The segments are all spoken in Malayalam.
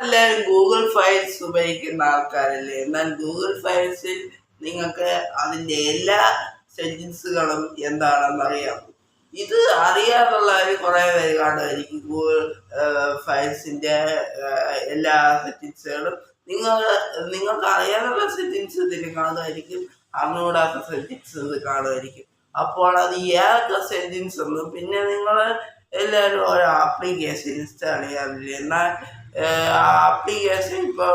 എല്ലാവരും ഗൂഗിൾ ഫയൽസ് ഉപയോഗിക്കുന്ന ആൾക്കാരല്ലേ? എന്നാൽ ഗൂഗിൾ ഫയൽസിൽ നിങ്ങൾക്ക് അതിന്റെ എല്ലാ സെറ്റിങ്സുകളും എന്താണെന്ന് അറിയാം ഇത് അറിയാതുള്ളവർ കുറേ പേര് കാണുമായിരിക്കും ഗൂഗിൾ ഫയൽസിന്റെ എല്ലാ സെറ്റിങ്സുകളും നിങ്ങൾ നിങ്ങൾക്ക് അറിയാനുള്ള സെറ്റിങ്സ് ഇതിൽ കാണുമായിരിക്കും. അറിഞ്ഞുകൂടാത്ത സെറ്റിങ്സ് ഇത് കാണുമായിരിക്കും. അപ്പോൾ അത് ഏതൊക്കെ സെറ്റിങ്സ് ഒന്നും. പിന്നെ നിങ്ങൾ എല്ലാവരും ഒരു ആപ്ലിക്കേഷൻ ഇൻസ്റ്റാൾ ചെയ്യാറില്ല? എന്നാൽ ആപ്ലിക്കേഷൻ ഇപ്പോൾ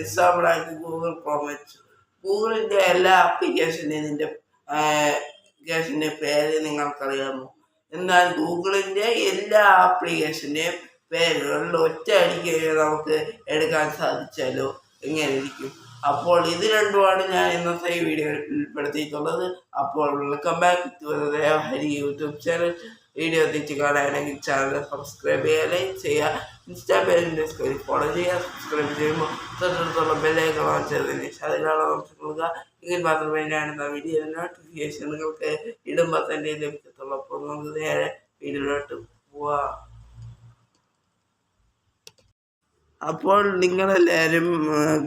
എക്സാമ്പിളായിട്ട് ഗൂഗിൾ ക്രോം വെച്ചു. ഗൂഗിളിന്റെ എല്ലാ ആപ്ലിക്കേഷന്റെയും ഇതിന്റെ ആപ്ലിക്കേഷന്റെ പേര് നിങ്ങൾക്കറിയാമോ? എന്നാൽ ഗൂഗിളിന്റെ എല്ലാ ആപ്ലിക്കേഷന്റെയും പേരുകളിൽ ഒറ്റ അടിക്ക് നമുക്ക് എടുക്കാൻ സാധിച്ചാലോ? എങ്ങനെ ഇരിക്കും. അപ്പോൾ ഇത് രണ്ടുമാണ് ഞാൻ ഇന്നത്തെ ഈ വീഡിയോയിൽ ഉൾപ്പെടുത്തിയിട്ടുള്ളത്. അപ്പോൾ welcome back to Hari YouTube channel video തിരിച്ച് കാണാനാണെങ്കിൽ ചാനൽ സബ്സ്ക്രൈബ് ലൈക്ക് ചെയ്യുക. ഇൻസ്റ്റാ പേജിന്റെ സ്ക്രീൻ ഫോളോ ചെയ്യുക സബ്സ്ക്രൈബ് ചെയ്യുമ്പോൾ തൊട്ടടുത്തുള്ള ബെല്ലൈക്കൺ ഓൺ ചെയ്തതിന് ശേഷം അതിലുള്ള ഓപ്ഷൻ എങ്കിൽ മാത്രമേ ഞാനെന്ന വീഡിയോ നോട്ടിഫിക്കേഷൻ ഇടുമ്പോൾ തന്നെ ലഭിക്കത്തുള്ളൂ. അപ്പോൾ നമുക്ക് നേരെ വീഡിയോയിലോട്ട് പോവാം. അപ്പോൾ നിങ്ങളെല്ലാവരും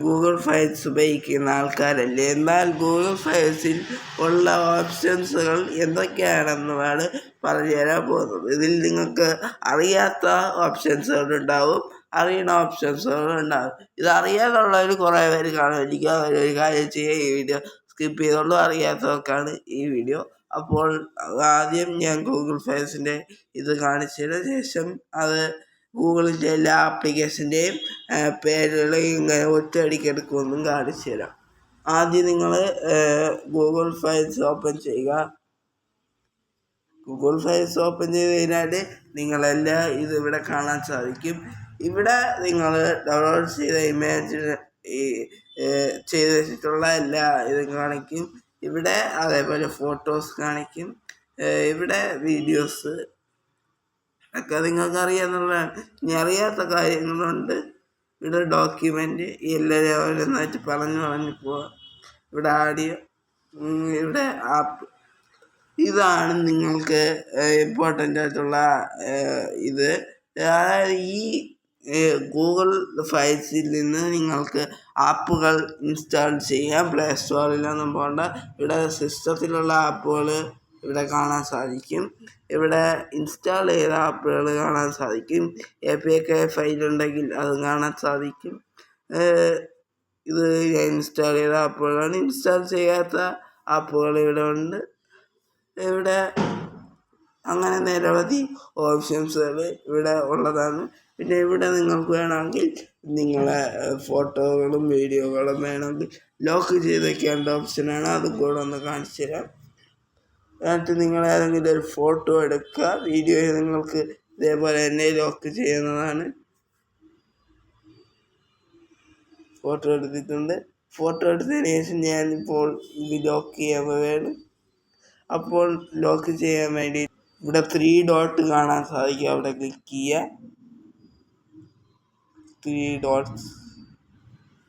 ഗൂഗിൾ ഫയൽസ് ഉപയോഗിക്കുന്ന ആൾക്കാരല്ലേ? എന്നാൽ ഗൂഗിൾ ഫയൽസിൽ ഉള്ള ഓപ്ഷൻസുകൾ എന്തൊക്കെയാണെന്നുമാണ് പറഞ്ഞു തരാൻ പോകുന്നത്. ഇതിൽ നിങ്ങൾക്ക് അറിയാത്ത ഓപ്ഷൻസുകളുണ്ടാവും ഓപ്ഷൻസുകൾ ഉണ്ടാവും. ഇത് അറിയാനുള്ളവർ കുറേ പേര് കാണുമായിരിക്കും ഒരു കാര്യം ചെയ്യുക ഈ വീഡിയോ സ്കിപ്പ് ചെയ്തോളൂ. അറിയാത്തവർക്കാണ് ഈ വീഡിയോ. അപ്പോൾ ആദ്യം ഞാൻ ഗൂഗിൾ ഫയൽസിന്റെ ഇത് കാണിച്ചതിന് ശേഷം അത് ഗൂഗിളിന്റെ എല്ലാ ആപ്ലിക്കേഷന്റെയും പേരുകൾ ഇങ്ങനെ ഒറ്റയടിക്ക് എടുക്കുമെന്നും കാണിച്ചു തരാം. ആദ്യം നിങ്ങൾ ഗൂഗിൾ ഫയൽസ് ഓപ്പൺ ചെയ്യുക. ഗൂഗിൾ ഫയൽസ് ഓപ്പൺ ചെയ്ത് കഴിഞ്ഞാൽ നിങ്ങളെല്ലാം ഇത് ഇവിടെ കാണാൻ സാധിക്കും. ഇവിടെ നിങ്ങൾ ഡൗൺലോഡ് ചെയ്ത ഇമേജ് ഈ ചെയ്ത് വെച്ചിട്ടുള്ള എല്ലാ ഇതും കാണിക്കും. ഇവിടെ അതേപോലെ ഫോട്ടോസ് കാണിക്കും. ഇവിടെ വീഡിയോസ് ഒക്കെ നിങ്ങൾക്ക് അറിയാമെന്നുള്ളതാണ് ഇനി അറിയാത്ത കാര്യങ്ങളുണ്ട്. ഇവിടെ ഡോക്യുമെന്റ് എല്ലാവരും ഓരോന്നായിട്ട് പറഞ്ഞു പറഞ്ഞു പോവാം. ഇവിടെ ആഡിയോ ഇവിടെ ആപ്പ് ഇതാണ് നിങ്ങൾക്ക് ഇമ്പോർട്ടന്റ് ആയിട്ടുള്ള ഇത്. അതായത് ഈ ഗൂഗിൾ ഫൈൽസിൽ നിന്ന് നിങ്ങൾക്ക് ആപ്പുകൾ ഇൻസ്റ്റാൾ ചെയ്യാം. പ്ലേ സ്റ്റോറിലൊന്നും പോകണ്ട ഇവിടെ സിസ്റ്റത്തിലുള്ള ആപ്പുകൾ ഇവിടെ കാണാൻ സാധിക്കും. ഇവിടെ ഇൻസ്റ്റാൾ ചെയ്ത ആപ്പുകൾ കാണാൻ സാധിക്കും. എ പി കെ ഫയൽ ഉണ്ടെങ്കിൽ അത് കാണാൻ സാധിക്കും. ഇത് ഞാൻ ഇൻസ്റ്റാൾ ചെയ്ത ആപ്പുകളാണ് ഇൻസ്റ്റാൾ ചെയ്യാത്ത ആപ്പുകൾ ഇവിടെ ഉണ്ട്. ഇവിടെ അങ്ങനെ നിരവധി ഓപ്ഷൻസുകൾ ഇവിടെ ഉള്ളതാണ്. പിന്നെ ഇവിടെ നിങ്ങൾക്ക് വേണമെങ്കിൽ നിങ്ങളെ ഫോട്ടോകളും വീഡിയോകളും വേണമെങ്കിൽ ലോക്ക് ചെയ്ത് വെക്കേണ്ട ഓപ്ഷനാണ് അതും കൂടെ ഒന്ന് കാണിച്ചു തരാം എന്നിട്ട് നിങ്ങൾ ഏതെങ്കിലും ഒരു ഫോട്ടോ എടുക്കുക വീഡിയോ നിങ്ങൾക്ക് ഇതേപോലെ തന്നെ ലോക്ക് ചെയ്യുന്നതാണ്. ഫോട്ടോ എടുത്തിട്ടുണ്ട്. ഫോട്ടോ എടുത്തതിന് ശേഷം ഞാനിപ്പോൾ ഇത് ലോക്ക് ചെയ്യാൻ പോവുകയാണ്. അപ്പോൾ ലോക്ക് ചെയ്യാൻ വേണ്ടി ഇവിടെ ത്രീ ഡോട്ട് കാണാൻ സാധിക്കും. അവിടെ ക്ലിക്ക് ചെയ്യുക. ത്രീ ഡോട്ട്സ്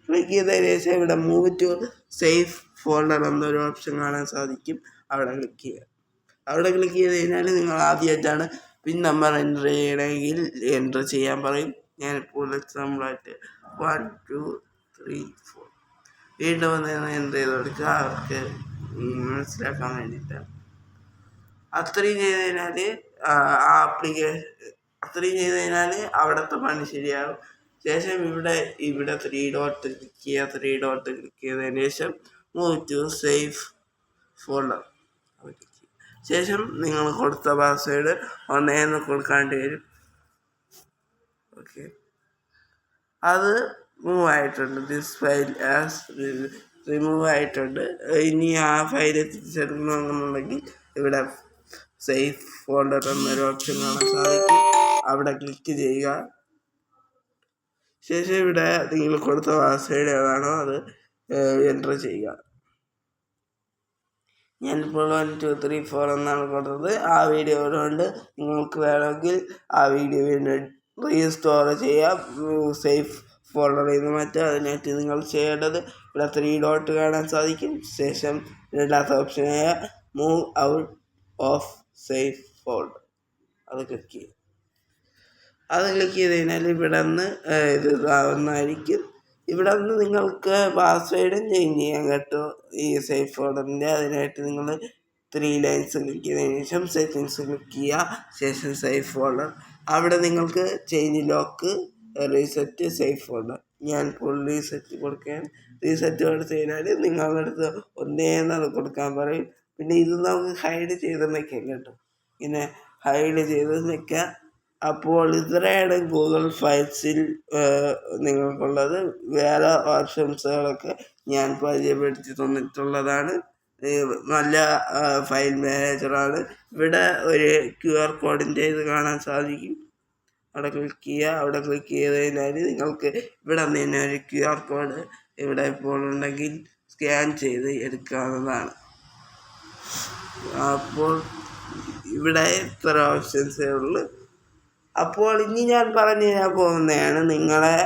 ക്ലിക്ക് ചെയ്തതിന് ശേഷം ഇവിടെ മൂവ് ടു സേഫ് ഫോൾഡർ എന്നൊരു ഓപ്ഷൻ കാണാൻ സാധിക്കും. അവിടെ ക്ലിക്ക് ചെയ്യുക. അവിടെ ക്ലിക്ക് ചെയ്ത് കഴിഞ്ഞാൽ നിങ്ങൾ ആദ്യമായിട്ടാണ് പിൻ നമ്പർ എന്റർ ചെയ്യണമെങ്കിൽ എന്റർ ചെയ്യാൻ പറയും. ഞാൻ ഇപ്പോൾ എക്സാമ്പിളായിട്ട് വൺ ടു ത്രീ ഫോർ വീണ്ടും വന്ന് എന്റർ ചെയ്ത് കൊടുക്കുക. അവർക്ക് മനസ്സിലാക്കാൻ വേണ്ടിയിട്ടാണ് അത്രയും ചെയ്ത് കഴിഞ്ഞാൽ ആ ആപ്ലിക്കേഷൻ അത്രയും ചെയ്ത് കഴിഞ്ഞാൽ അവിടുത്തെ പണി ശരിയാകും. ശേഷം ഇവിടെ ഇവിടെ ത്രീ ഡോട്ട് ക്ലിക്ക് ചെയ്യുക. ത്രീ ഡോട്ട് ക്ലിക്ക് ചെയ്തതിന് ശേഷം മൂവ് ടു സേഫ് ഫോൾഡർ ശേഷം നിങ്ങൾ കൊടുത്ത പാസ്വേഡ് ഒന്നേന്ന് കൊടുക്കാണ്ട് വരും. ഓക്കെ. അത് മൂവ് ആയിട്ടുണ്ട് ദിസ് ഫയൽ ആസ് റിമൂവ് ആയിട്ടുണ്ട്. ഇനി ആ ഫയൽ തിരിച്ചെടുക്കണമെന്നുണ്ടെങ്കിൽ ഇവിടെ സേഫ് ഫോൾഡർ എന്നൊരു ഓപ്ഷൻ കാണാൻ സാധിക്കും. അവിടെ ക്ലിക്ക് ചെയ്യുക. ശേഷം ഇവിടെ നിങ്ങൾ കൊടുത്ത പാസ്വേഡ് ഏതാണോ അത് എന്റർ ചെയ്യുക. ഞാനിപ്പോൾ വൺ ടു ത്രീ ഫോർ എന്നാണ് കൊടുത്തത്. ആ വീഡിയോ കൊണ്ട് നിങ്ങൾക്ക് വേണമെങ്കിൽ ആ വീഡിയോ വീണ്ടും റീസ്റ്റോർ ചെയ്യാം. സേഫ് ഫോൾഡറിൽ നിന്ന് മാറ്റുക അതിനായിട്ട് നിങ്ങൾ ചെയ്യേണ്ടത് ഇവിടെ ത്രീ ഡോട്ട് കാണാൻ സാധിക്കും. ശേഷം രണ്ടാമത്തെ ഓപ്ഷനായ move out of safe folder അത് ക്ലിക്ക് ചെയ്യും അത് ക്ലിക്ക് ചെയ്ത് കഴിഞ്ഞാൽ ഇവിടെ നിന്ന് ഇത് ഇതാവുന്നതായിരിക്കും ഇവിടെ നിന്ന് നിങ്ങൾക്ക് പാസ്വേഡും ചേഞ്ച് ചെയ്യാൻ കേട്ടോ. ഈ സേഫ് ഓർഡറിന്റെ അതിനായിട്ട് നിങ്ങൾ ത്രീ ലൈൻസ് ക്ലിക്ക് ചെയ്തതിന് ശേഷം സെറ്റിങ്സ് ക്ലിക്ക് ചെയ്യുക. ശേഷം സേഫ് ഫോൾഡർ അവിടെ നിങ്ങൾക്ക് change lock reset safe folder ഞാൻ ഫുൾ റീസെറ്റ് കൊടുക്കാൻ റീസെറ്റ് കൊടുത്തു കഴിഞ്ഞാൽ നിങ്ങളുടെ അടുത്ത് ഒന്നേന്നത് കൊടുക്കാൻ പറയും. പിന്നെ ഇത് നമുക്ക് ഹൈഡ് ചെയ്ത് വയ്ക്കാം കേട്ടോ. ഇങ്ങനെ ഹൈഡ് ചെയ്ത് വെക്കാം. അപ്പോൾ ഇത്രയാണ് ഗൂഗിൾ ഫയൽസിൽ നിങ്ങൾക്കുള്ളത്. വേറെ ഓപ്ഷൻസുകളൊക്കെ ഞാൻ പരിചയപ്പെടുത്തി തന്നിട്ടുള്ളതാണ്. നല്ല ഫയൽ മാനേജറാണ് ഇവിടെ ഒരു ക്യു ആർ കോഡിന്റെ ഇത് കാണാൻ സാധിക്കും. അവിടെ ക്ലിക്ക് ചെയ്യുക. അവിടെ ക്ലിക്ക് ചെയ്ത് കഴിഞ്ഞാൽ നിങ്ങൾക്ക് ഇവിടെ തന്നെ ഒരു ക്യു ആർ കോഡ് ഇവിടെ ഇപ്പോൾ ഉണ്ടെങ്കിൽ സ്കാൻ ചെയ്ത് എടുക്കാവുന്നതാണ്. അപ്പോൾ ഇവിടെ ഇത്ര ഓപ്ഷൻസേ ഉള്ളൂ. അപ്പോൾ ഇനി ഞാൻ പറഞ്ഞു തരാൻ പോകുന്നതാണ്. നിങ്ങളെ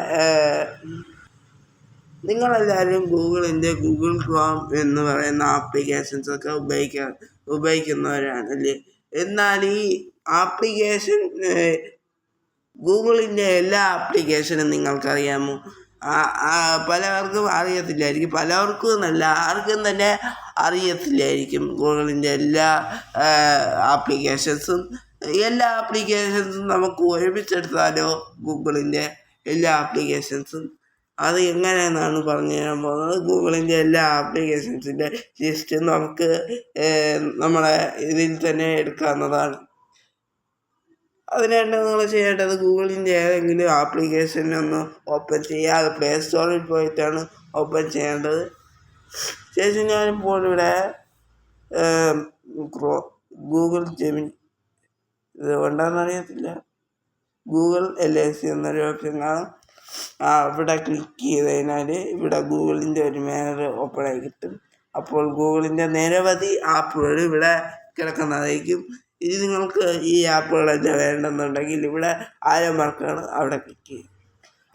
നിങ്ങളെല്ലാവരും ഗൂഗിളിന്റെ ഗൂഗിൾ ക്രോം എന്ന് പറയുന്ന ആപ്ലിക്കേഷൻസ് ഒക്കെ ഉപയോഗിക്കാൻ ഉപയോഗിക്കുന്നവരാണല്ലേ എന്നാൽ ഈ ആപ്ലിക്കേഷൻ ഗൂഗിളിന്റെ എല്ലാ ആപ്ലിക്കേഷനും നിങ്ങൾക്കറിയാമോ? പലർക്കും അറിയത്തില്ലായിരിക്കും. പലർക്കും എന്നല്ല ആർക്കും തന്നെ അറിയത്തില്ലായിരിക്കും ഗൂഗിളിന്റെ എല്ലാ ആപ്ലിക്കേഷൻസും. എല്ലാ ആപ്ലിക്കേഷൻസും നമുക്ക് ഒരുമിച്ചെടുത്താലോ ഗൂഗിളിന്റെ എല്ലാ ആപ്ലിക്കേഷൻസും അത് എങ്ങനെയെന്നാണ് പറഞ്ഞു തരാൻ പോകുന്നത്? ഗൂഗിളിന്റെ എല്ലാ ആപ്ലിക്കേഷൻസിന്റെ ലിസ്റ്റ് നമുക്ക് നമ്മളെ ഇതിൽ തന്നെ എടുക്കാവുന്നതാണ്. അതിനായിട്ട് നിങ്ങൾ ചെയ്യേണ്ടത് ഗൂഗിളിന്റെ ഏതെങ്കിലും ആപ്ലിക്കേഷൻ ഒന്ന് ഓപ്പൺ ചെയ്യുക. അത് പ്ലേ സ്റ്റോറിൽ പോയിട്ടാണ് ഓപ്പൺ ചെയ്യേണ്ടത്. ശേഷം ഞാനിപ്പോൾ ഇവിടെ ഗൂഗിൾ ജെമിനി ഇത് ഉണ്ടാകുന്ന അറിയത്തില്ല ഗൂഗിൾ എൽ ഐ സി എന്നൊരു ഓപ്ഷൻ കാണും. ആ ഇവിടെ ക്ലിക്ക് ചെയ്ത് കഴിഞ്ഞാൽ ഇവിടെ ഗൂഗിളിന്റെ ഒരു മാനർ ഓപ്പണായി കിട്ടും. അപ്പോൾ ഗൂഗിളിന്റെ നിരവധി ആപ്പുകൾ ഇവിടെ കിടക്കുന്നതായിരിക്കും ഇനി നിങ്ങൾക്ക് ഈ ആപ്പുകളെല്ലാം വേണ്ടെന്നുണ്ടെങ്കിൽ ഇവിടെ ആരോ മാർക്കാണ് അവിടെ ക്ലിക്ക് ചെയ്യുക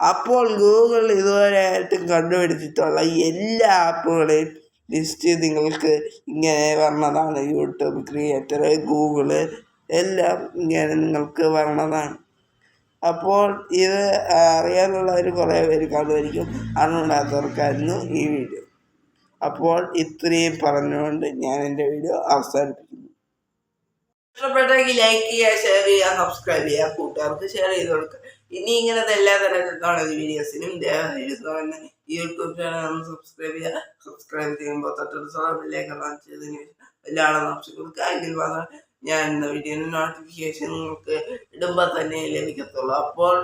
അപ്പോൾ ഗൂഗിൾ ഇതുവരെ ആയിട്ടും കണ്ടുപിടിച്ചിട്ടുള്ള എല്ലാ ആപ്പുകളെയും ലിസ്റ്റ് നിങ്ങൾക്ക് ഇങ്ങനെ വന്നതാണ് യൂട്യൂബ് ക്രിയേറ്റർ ഗൂഗിൾ എല്ലാം ഇങ്ങനെ നിങ്ങൾക്ക് വരണതാണ്. അപ്പോൾ ഇത് അറിയാനുള്ളവർ കുറേ പേര് കാണുമായിരിക്കും അറിഞ്ഞിടാത്തവർക്കായിരുന്നു ഈ വീഡിയോ. അപ്പോൾ ഇത്രയും പറഞ്ഞുകൊണ്ട് ഞാൻ എന്റെ വീഡിയോ അവസാനിപ്പിക്കുന്നു. ഇഷ്ടപ്പെട്ടെങ്കിൽ ലൈക്ക് ചെയ്യുക ഷെയർ ചെയ്യുക സബ്സ്ക്രൈബ് ചെയ്യുക കൂട്ടുകാർക്ക് ഷെയർ ചെയ്ത് കൊടുക്കുക. ഇനി ഇങ്ങനത്തെ എല്ലാ തരത്തിലുള്ള വീഡിയോസിനും തന്നെ യൂട്യൂബ് ചാനൽ സബ്സ്ക്രൈബ് ചെയ്യുക. സബ്സ്ക്രൈബ് ചെയ്യുമ്പോൾ തൊട്ടടുത്തുള്ള ബില്ലേക്ക് ലോഞ്ച് ചെയ്തതിന് ശേഷം എല്ലാ ഓപ്ഷൻ കൊടുക്കുക. എങ്കിൽ മാത്രമേ ഞാൻ വീഡിയോ നോട്ടിഫിക്കേഷൻ നിങ്ങൾക്ക് ഇടുമ്പോൾ തന്നെ ലഭിക്കത്തുള്ളൂ. അപ്പോൾ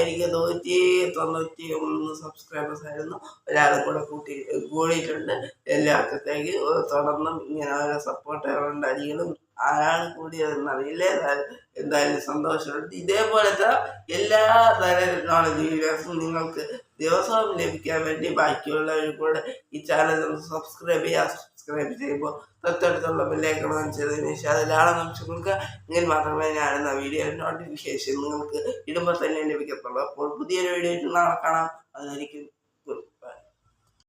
എനിക്ക് നൂറ്റി തൊണ്ണൂറ്റി ഒന്ന് സബ്സ്ക്രൈബേഴ്സ് ആയിരുന്നു. ഒരാൾ കൂടെ കൂട്ടി കൂടിയിട്ടുണ്ട്. എല്ലാവർക്കത്തേക്ക് തുടർന്നും ഇങ്ങനെ ഓരോ സപ്പോർട്ടുകളുണ്ട് അടികളും ആരാണ് കൂടിയതെന്ന് അറിയില്ല. എന്തായാലും സന്തോഷമുണ്ട്. ഇതേപോലത്തെ എല്ലാ തരം നോളജ് വീഡിയോസും നിങ്ങൾക്ക് ദിവസവും ലഭിക്കാൻ വേണ്ടി ബാക്കിയുള്ളവർ കൂടെ ഈ ചാനൽ സബ്സ്ക്രൈബ് ചെയ്യുക സബ്സ്ക്രൈബ് ചെയ്യുമ്പോൾ തൊട്ടടുത്തുള്ള ബെല്ലേക്കണം ചെയ്തതിന് ശേഷം അതിലാളെ കൊടുക്കുക. എങ്കിൽ മാത്രമേ ഞാനെന്ന വീഡിയോ നോട്ടിഫിക്കേഷൻ നിങ്ങൾക്ക് ഇടുമ്പോൾ തന്നെ ലഭിക്കത്തുള്ളൂ. അപ്പോൾ പുതിയൊരു വീഡിയോ നാളെ കാണാം. അതായിരിക്കും